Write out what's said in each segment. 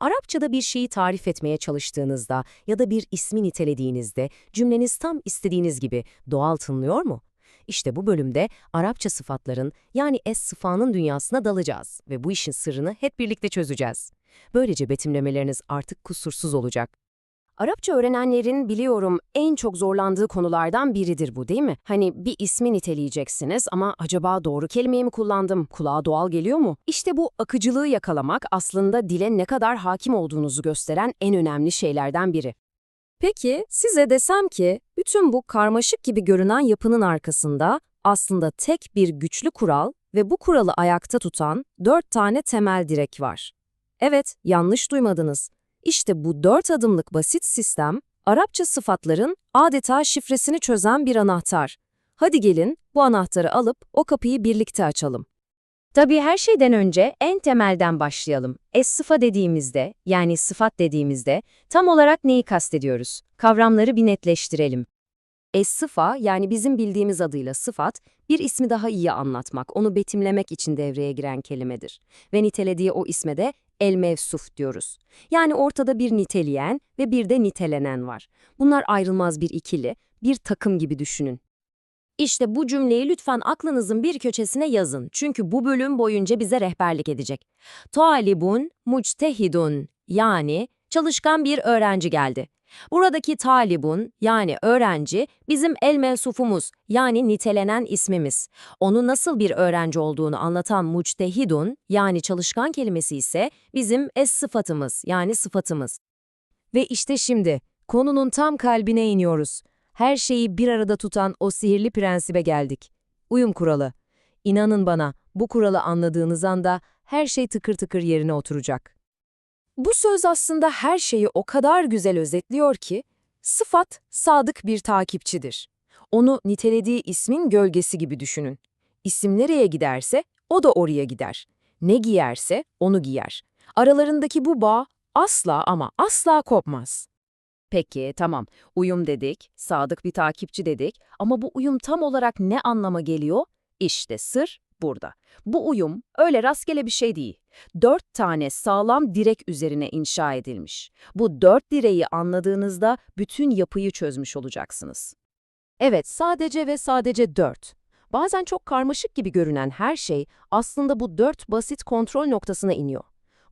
Arapçada bir şeyi tarif etmeye çalıştığınızda ya da bir ismi nitelediğinizde cümleniz tam istediğiniz gibi doğal tınlıyor mu? İşte bu bölümde Arapça sıfatların yani es sıfanın dünyasına dalacağız ve bu işin sırrını hep birlikte çözeceğiz. Böylece betimlemeleriniz artık kusursuz olacak. Arapça öğrenenlerin biliyorum en çok zorlandığı konulardan biridir bu değil mi? Hani bir ismi niteleyeceksiniz ama acaba doğru kelimeyi mi kullandım, kulağa doğal geliyor mu? İşte bu akıcılığı yakalamak aslında dile ne kadar hakim olduğunuzu gösteren en önemli şeylerden biri. Peki size desem ki bütün bu karmaşık gibi görünen yapının arkasında aslında tek bir güçlü kural ve bu kuralı ayakta tutan dört tane temel direk var. Evet, yanlış duymadınız. İşte bu dört adımlık basit sistem, Arapça sıfatların adeta şifresini çözen bir anahtar. Hadi gelin bu anahtarı alıp o kapıyı birlikte açalım. Tabii her şeyden önce en temelden başlayalım. Es-sıfa dediğimizde, yani sıfat dediğimizde tam olarak neyi kastediyoruz? Kavramları bir netleştirelim. Es-sıfa yani bizim bildiğimiz adıyla sıfat, bir ismi daha iyi anlatmak, onu betimlemek için devreye giren kelimedir. Ve nitelediği o isme de el-mevsuf diyoruz. Yani ortada bir niteleyen ve bir de nitelenen var. Bunlar ayrılmaz bir ikili, bir takım gibi düşünün. İşte bu cümleyi lütfen aklınızın bir köşesine yazın. Çünkü bu bölüm boyunca bize rehberlik edecek. Talibun muctehidun yani çalışkan bir öğrenci geldi. Buradaki talibun yani öğrenci bizim el mensufumuz yani nitelenen ismimiz. Onu nasıl bir öğrenci olduğunu anlatan muctehidun yani çalışkan kelimesi ise bizim es sıfatımız yani sıfatımız. Ve işte şimdi konunun tam kalbine iniyoruz. Her şeyi bir arada tutan o sihirli prensibe geldik. Uyum kuralı. İnanın bana bu kuralı anladığınız anda her şey tıkır tıkır yerine oturacak. Bu söz aslında her şeyi o kadar güzel özetliyor ki, sıfat sadık bir takipçidir. Onu nitelediği ismin gölgesi gibi düşünün. İsim nereye giderse o da oraya gider. Ne giyerse onu giyer. Aralarındaki bu bağ asla ama asla kopmaz. Peki, tamam. Uyum dedik, sadık bir takipçi dedik ama bu uyum tam olarak ne anlama geliyor? İşte sır burada. Bu uyum öyle rastgele bir şey değil. Dört tane sağlam direk üzerine inşa edilmiş. Bu dört direği anladığınızda bütün yapıyı çözmüş olacaksınız. Evet, sadece ve sadece dört. Bazen çok karmaşık gibi görünen her şey aslında bu dört basit kontrol noktasına iniyor.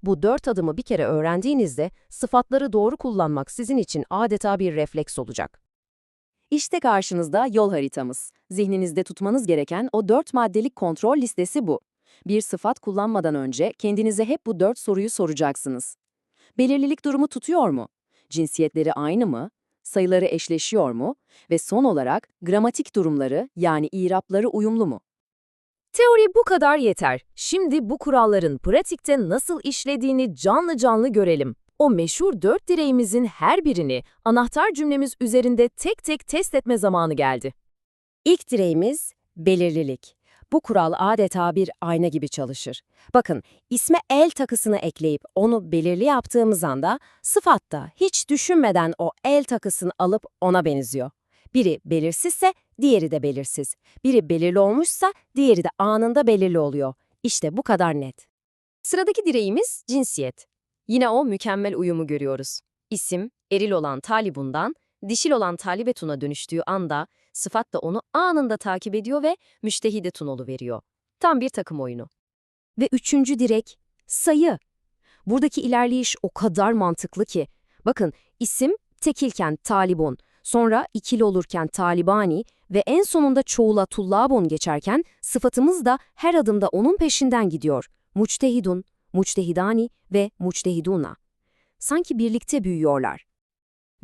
Bu dört adımı bir kere öğrendiğinizde sıfatları doğru kullanmak sizin için adeta bir refleks olacak. İşte karşınızda yol haritamız. Zihninizde tutmanız gereken o dört maddelik kontrol listesi bu. Bir sıfat kullanmadan önce kendinize hep bu dört soruyu soracaksınız. Belirlilik durumu tutuyor mu? Cinsiyetleri aynı mı? Sayıları eşleşiyor mu? Ve son olarak gramatik durumları yani irapları uyumlu mu? Teori bu kadar yeter. Şimdi bu kuralların pratikte nasıl işlediğini canlı canlı görelim. O meşhur dört direğimizin her birini anahtar cümlemiz üzerinde tek tek test etme zamanı geldi. İlk direğimiz belirlilik. Bu kural adeta bir ayna gibi çalışır. Bakın, isme el takısını ekleyip onu belirli yaptığımız anda sıfatta hiç düşünmeden o el takısını alıp ona benziyor. Biri belirsizse diğeri de belirsiz. Biri belirli olmuşsa diğeri de anında belirli oluyor. İşte bu kadar net. Sıradaki direğimiz cinsiyet. Yine o mükemmel uyumu görüyoruz. İsim, eril olan talibundan, dişil olan talibetuna dönüştüğü anda sıfat da onu anında takip ediyor ve müştehide tunolu veriyor. Tam bir takım oyunu. Ve üçüncü direk, sayı. Buradaki ilerleyiş o kadar mantıklı ki. Bakın, isim tekilken talibun, sonra ikili olurken talibani ve en sonunda çoğula tullabun geçerken sıfatımız da her adımda onun peşinden gidiyor. Muçtehidun, muçtehidani ve muçtehiduna. Sanki birlikte büyüyorlar.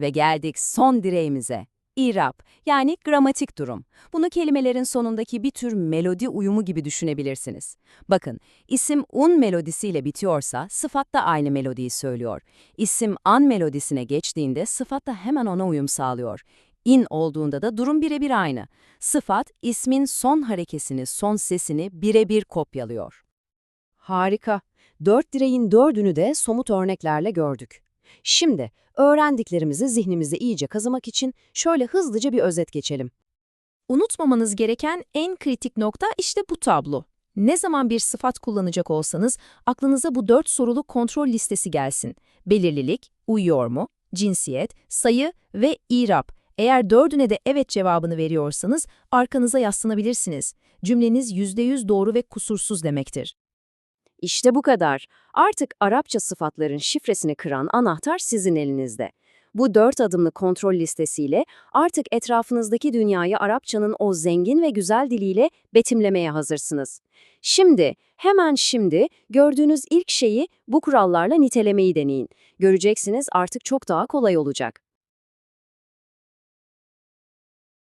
Ve geldik son direğimize. İrab, yani gramatik durum. Bunu kelimelerin sonundaki bir tür melodi uyumu gibi düşünebilirsiniz. Bakın, isim un melodisiyle bitiyorsa sıfat da aynı melodiyi söylüyor. İsim an melodisine geçtiğinde sıfat da hemen ona uyum sağlıyor. İn olduğunda da durum birebir aynı. Sıfat, ismin son harekesini, son sesini birebir kopyalıyor. Harika. Dört direğin dördünü de somut örneklerle gördük. Şimdi öğrendiklerimizi zihnimizde iyice kazımak için şöyle hızlıca bir özet geçelim. Unutmamanız gereken en kritik nokta işte bu tablo. Ne zaman bir sıfat kullanacak olsanız aklınıza bu dört sorulu kontrol listesi gelsin. Belirlilik, uyuyor mu, cinsiyet, sayı ve irab. Eğer dördüne de evet cevabını veriyorsanız arkanıza yaslanabilirsiniz. Cümleniz %100 doğru ve kusursuz demektir. İşte bu kadar. Artık Arapça sıfatların şifresini kıran anahtar sizin elinizde. Bu dört adımlı kontrol listesiyle artık etrafınızdaki dünyayı Arapçanın o zengin ve güzel diliyle betimlemeye hazırsınız. Şimdi, hemen şimdi gördüğünüz ilk şeyi bu kurallarla nitelemeyi deneyin. Göreceksiniz artık çok daha kolay olacak.